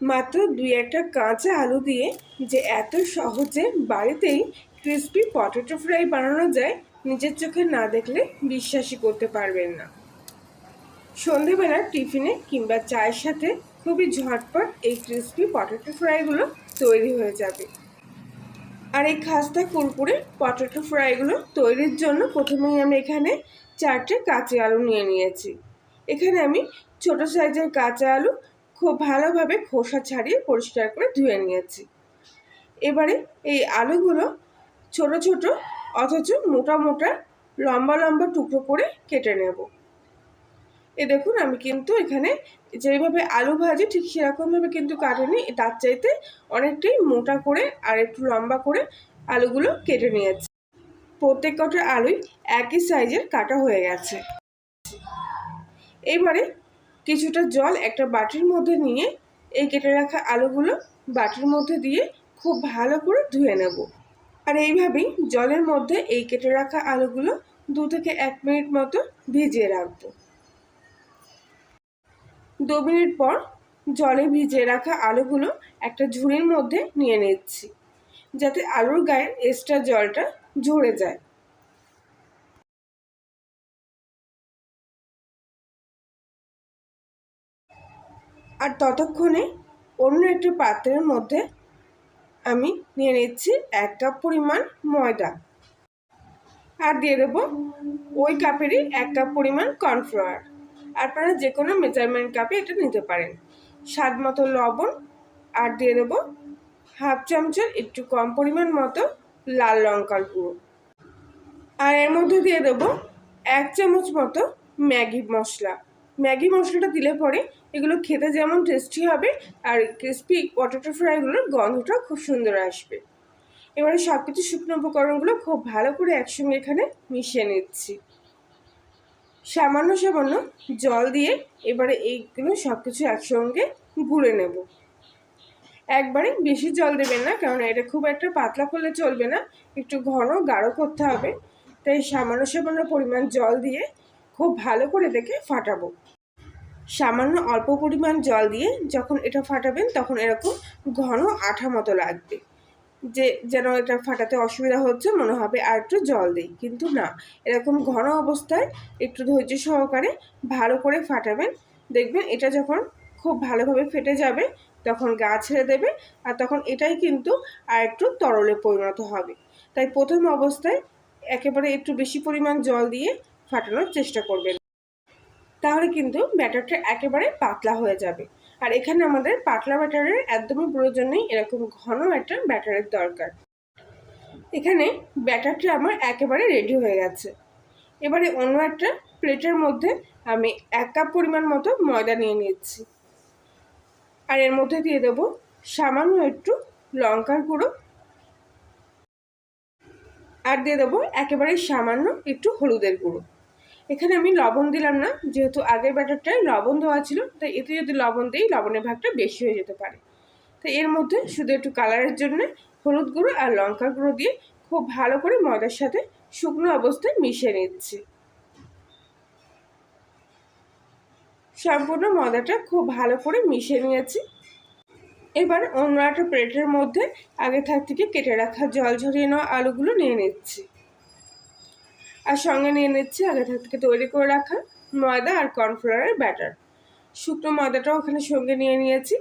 মাত্র দুই একটা কাঁচা আলু দিয়ে যে এত সহজে বাড়িতেই ক্রিসপি পটেটো ফ্রাই বানানো যায়, নিজের চোখে না দেখলে বিশ্বাসই করতে পারবেন না। সন্ধেবেলা টিফিনে কিংবা চায়ের সাথে খুবই ঝটপট এই ক্রিসপি পটেটো ফ্রাইগুলো তৈরি হয়ে যাবে। আর এই খাস্তা কুরকুরে পটেটো ফ্রাইগুলো তৈরির জন্য প্রথমেই আমি এখানে চারটে কাঁচা আলু নিয়ে নিয়েছি। এখানে আমি ছোট সাইজের কাঁচা আলু খুব ভালোভাবে খোসা ছাড়িয়ে পরিষ্কার করে ধুয়ে নিয়েছি। এবারে এই আলুগুলো ছোট ছোট, অথচ মোটা মোটা, লম্বা লম্বা টুকরো করে কেটে নেব। এ দেখুন, আমি কিন্তু এখানে যেভাবে আলু ভাজি ঠিক সেরকমভাবে কিন্তু কাটেনি, তার চাইতে অনেকটাই মোটা করে আর একটু লম্বা করে আলুগুলো কেটে নিয়েছি। প্রত্যেক কটা আলুই একই সাইজের কাটা হয়ে গেছে। এবারে কিছুটা জল একটা বাটির মধ্যে নিয়ে এই কেটে রাখা আলুগুলো বাটির মধ্যে দিয়ে খুব ভালো করে ধুয়ে নেব। আর এইভাবেই জলের মধ্যে এই কেটে রাখা আলুগুলো দু থেকে এক মিনিট মতো ভিজিয়ে রাখব। দু মিনিট পর জলে ভিজিয়ে রাখা আলুগুলো একটা ঝুড়ির মধ্যে নিয়ে নিচ্ছি, যাতে আলুর গায়ের এক্সট্রা জলটা ঝরে যায়। আর ততক্ষণে অন্য একটি পাত্রের মধ্যে আমি নিয়ে নিচ্ছি এক কাপ পরিমাণ ময়দা। আর দিয়ে দেবো ওই কাপেরই এক কাপ পরিমাণ কর্নফ্লাওয়ার। আপনারা যে কোনো মেজারমেন্ট কাপে এটা নিতে পারেন। স্বাদ মতো লবণ আর দিয়ে দেবো হাফ চামচের একটু কম পরিমাণ মতো লাল লঙ্কার গুঁড়ো। আর এর মধ্যে দিয়ে দেবো এক চামচ মতো ম্যাগি মশলা। ম্যাগি মশলাটা দিলে পরে এগুলো খেতে যেমন টেস্টি হবে আর ক্রিসপি পটেটো ফ্রাইগুলোর গন্ধটা খুব সুন্দর আসবে। এবারে সব কিছু শুকনো উপকরণগুলো খুব ভালো করে একসঙ্গে এখানে মিশিয়ে নিচ্ছি। সামান্য সামান্য জল দিয়ে এবারে এইগুলো সব কিছু একসঙ্গে গুঁড়ে নেব। একবারে বেশি জল দেবেন না কারণ এটা খুব একটা পাতলা করলে চলবে না, একটু ঘন, গাঢ় করতে হবে। তাই সামান্য সামান্য পরিমাণ জল দিয়ে খুব ভালো করে দেখে ফাটাবো। সামান্য অল্প পরিমাণ জল দিয়ে যখন এটা ফাটাবেন, তখন এরকম ঘন আঠা মতো লাগবে। যে যেন এটা ফাটাতে অসুবিধা হচ্ছে, মনে হবে আর একটু জল দিই। কিন্তু না, এরকম ঘন অবস্থায় একটু ধৈর্য সহকারে ভালো করে ফাটাবেন। দেখবেন এটা যখন খুব ভালোভাবে ফেটে যাবে, তখন গা ছেড়ে দেবে আর তখন এটাই কিন্তু আর একটু তরলে পরিণত হবে। তাই প্রথম অবস্থায় একেবারে একটু বেশি পরিমাণ জল দিয়ে ফাটানোর চেষ্টা করবেন। তাহলে কিন্তু ব্যাটারটা একেবারে পাতলা হয়ে যাবে। আর এখানে আমাদের পাতলা ব্যাটারের একদমই প্রয়োজন নেই, এরকম ঘন একটা ব্যাটারের দরকার। এখানে ব্যাটারটা আমার একেবারে রেডি হয়ে গেছে। এবারে অন্য একটা প্লেটের মধ্যে আমি এক কাপ পরিমাণ মতো ময়দা নিয়ে নিচ্ছি। আর এর মধ্যে দিয়ে দেবো সামান্য একটু লঙ্কার গুঁড়ো। আর দিয়ে দেবো একেবারে সামান্য একটু হলুদের গুঁড়ো। এখানে আমি লবণ দিলাম না, যেহেতু আগের ব্যাটারটায় লবণ দেওয়া ছিল, তাই এতে যদি লবণ দিই, লবণের ভাগটা বেশি হয়ে যেতে পারে। তাই এর মধ্যে শুধু একটু কালারের জন্য হলুদ গুঁড়ো আর লঙ্কার গুঁড়ো দিয়ে খুব ভালো করে ময়দার সাথে শুকনো অবস্থায় মিশিয়ে নিচ্ছি। সম্পূর্ণ ময়দাটা খুব ভালো করে মিশিয়ে নিয়েছি। এবার অন্য একটা প্লেটের মধ্যে আগে থাক থেকে কেটে রাখা জল ঝরিয়ে নেওয়া আলুগুলো নিয়ে নিচ্ছি। আর সঙ্গে নিয়ে নিচ্ছি আগে থেকে তৈরি করে রাখা ময়দা আর কর্নফ্লাওয়ারের ব্যাটার। শুকনো ময়দাটাও ওখানে সঙ্গে নিয়ে নিয়েছি।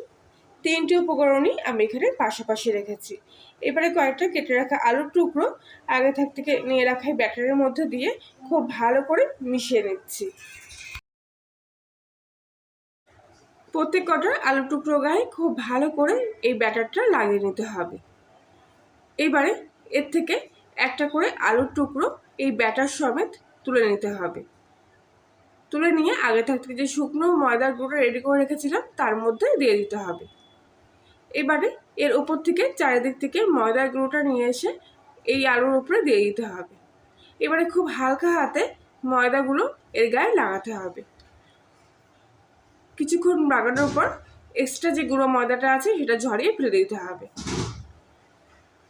তিনটি উপকরণই আমি এখানে পাশাপাশি রেখেছি। এবারে কয়েকটা কেটে রাখা আলুর টুকরো আগে থাক থেকে নিয়ে রাখা ব্যাটারের মধ্যে দিয়ে খুব ভালো করে মিশিয়ে নিচ্ছি। প্রত্যেক কটার আলু টুকরো গায়ে খুব ভালো করে এই ব্যাটারটা লাগিয়ে নিতে হবে। এবারে এর থেকে একটা করে আলুর টুকরো এই ব্যাটার সমেত তুলে নিতে হবে। তুলে নিয়ে আগে থাকতে যে শুকনো ময়দার গুঁড়ো রেডি করে রেখেছিলাম, তার মধ্যে দিয়ে দিতে হবে। এবারে এর ওপর থেকে চারিদিক থেকে ময়দার গুঁড়োটা নিয়ে এসে এই আলুর উপরে দিয়ে দিতে হবে। এবারে খুব হালকা হাতে ময়দাগুলো এর গায়ে লাগাতে হবে। কিছুক্ষণ লাগানোর পর এক্সট্রা যে গুঁড়ো ময়দাটা আছে, সেটা ঝরিয়ে ফেলে দিতে হবে।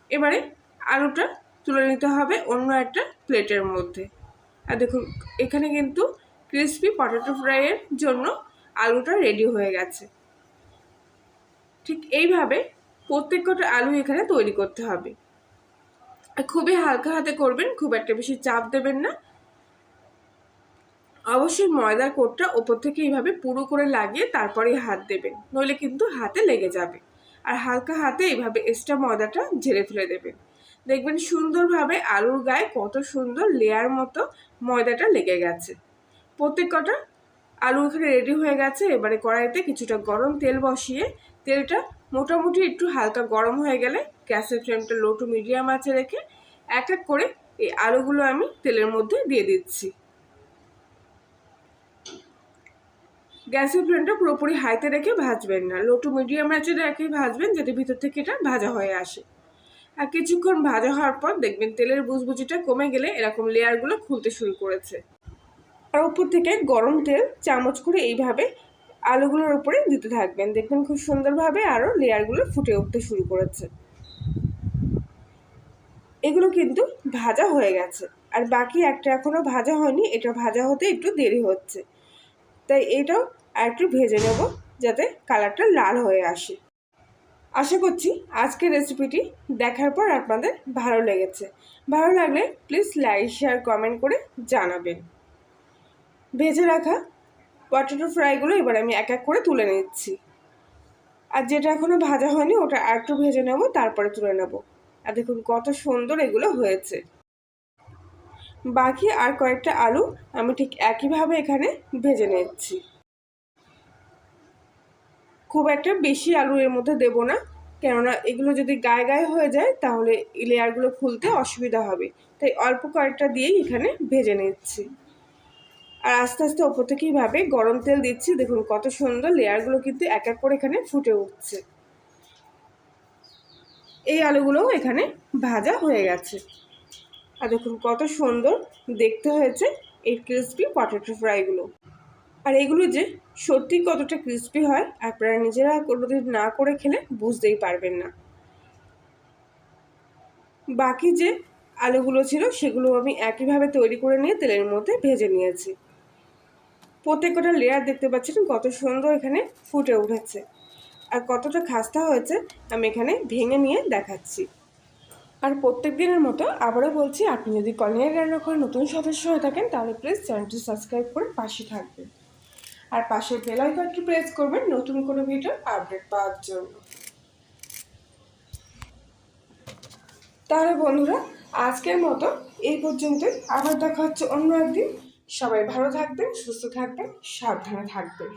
এবারে আলুটা তুলে নিতে হবে অন্য একটা প্লেটের মধ্যে। আর দেখুন, এখানে কিন্তু ক্রিসপি পটেটো ফ্রাইয়ের জন্য আলুটা রেডি হয়ে গেছে। ঠিক এইভাবে প্রত্যেক কটা আলু এখানে তৈরি করতে হবে। খুবই হালকা হাতে করবেন, খুব একটা বেশি চাপ দেবেন না। অবশ্যই ময়দার কোটটা ওপর থেকে এইভাবে পুরো করে লাগিয়ে তারপরে হাত দেবেন, নইলে কিন্তু হাতে লেগে যাবে। আর হালকা হাতে এইভাবে এক্সট্রা ময়দাটা ঝেড়ে ফেলে দেবেন। দেখবেন সুন্দরভাবে আলুর গায়ে কত সুন্দর লেয়ার মতো ময়দাটা লেগে গেছে। প্রত্যেক কটা আলু এখানে রেডি হয়ে গেছে, এবারে কড়াইতে কিছুটা গরম তেল বসিয়ে, তেলটা মোটামুটি একটু হালকা গরম হয়ে গেলে গ্যাসের ফ্লেমটা লো টু মিডিয়াম আছে রেখে এক এক করে এই আলুগুলো আমি তেলের মধ্যে দিয়ে দিচ্ছি। গ্যাসের ফ্লেমটা পুরোপুরি হাইতে রেখে ভাজবেন না লো টু মিডিয়াম আঁচে রেখে ভাজবেন, যাতে ভিতর থেকে এটা ভাজা হয়ে আসে। আর কিছুক্ষণ ভাজা হওয়ার পর দেখবেন তেলের বুজবুজিটা কমে গেলে এরকম লেয়ারগুলো খুলতে শুরু করেছে। আর উপর থেকে গরম তেল চামচ করে এইভাবে আলুগুলোর উপরে দিতে থাকবেন। দেখবেন খুব সুন্দরভাবে আরও লেয়ারগুলো ফুটে উঠতে শুরু করেছে। এগুলো কিন্তু ভাজা হয়ে গেছে। আর বাকি একটা এখনও ভাজা হয়নি, এটা ভাজা হতে একটু দেরি হচ্ছে। তাই এটাও আর একটু ভেজে নেব যাতে কালারটা লাল হয়ে আসে। আশা করছি আজকের রেসিপিটি দেখার পর আপনাদের ভালো লেগেছে। ভালো লাগলে প্লিজ লাইক শেয়ার কমেন্ট করে জানাবেন। ভেজে রাখা পটেটো ফ্রাইগুলো এবার আমি এক এক করে তুলে নিচ্ছি। আর যেটা এখনও ভাজা হয়নি ওটা আর একটু ভেজে নেব, তারপরে তুলে নেব। আর দেখুন কত সুন্দর এগুলো হয়েছে। বাকি আর কয়েকটা আলু আমি ঠিক একইভাবে এখানে ভেজে নিচ্ছি। খুব একটা বেশি আলু এর মধ্যে দেব না। কেননা এগুলো যদি গায়ে গায়ে হয়ে যায়, তাহলে লেয়ারগুলো খুলতে অসুবিধা হবে। তাই অল্প কয়েকটা দিয়েই এখানে ভেজে নিচ্ছি। আর আস্তে আস্তে ওপর থেকে এইভাবে গরম তেল দিচ্ছি। দেখুন কত সুন্দর লেয়ারগুলো কিন্তু এক এক করে এখানে ফুটে উঠছে। এই আলুগুলোও এখানে ভাজা হয়ে গেছে। আর দেখুন কত সুন্দর দেখতে হয়েছে এই ক্রিসপি পটেটো ফ্রাইগুলো আর এগুলো যে সত্যি কতটা ক্রিস্পি হয় আপনারা নিজেরা কোনোদিন না করে খেলে বুঝতেই পারবেন না। বাকি যে আলুগুলো ছিল সেগুলো আমি একইভাবে তৈরি করে নিয়ে তেলের মধ্যে ভেজে নিয়েছি। প্রত্যেকটা লেয়ার দেখতে পাচ্ছেন কত সুন্দর এখানে ফুটে উঠেছে। আর কতটা খাস্তা হয়েছে আমি এখানে ভেঙে নিয়ে দেখাচ্ছি। আর প্রত্যেক দিনের মতো আবারও বলছি, আপনি যদি কলিয়ার রান্নাঘরের নতুন সদস্য হয়ে থাকেন তাহলে প্লিজ চ্যানেলটি সাবস্ক্রাইব করে পাশে থাকবেন। আর পাশে বেল আইকনটি প্রেস করবেন, নতুন কোনো ভিডিও আপডেট পাওয়ার জন্য। তাহলে বন্ধুরা, আজকের মতো এই পর্যন্তই। আবার দেখা হচ্ছে অন্য একদিন। সবাই ভালো থাকবেন, সুস্থ থাকবেন, সাবধানে থাকবেন।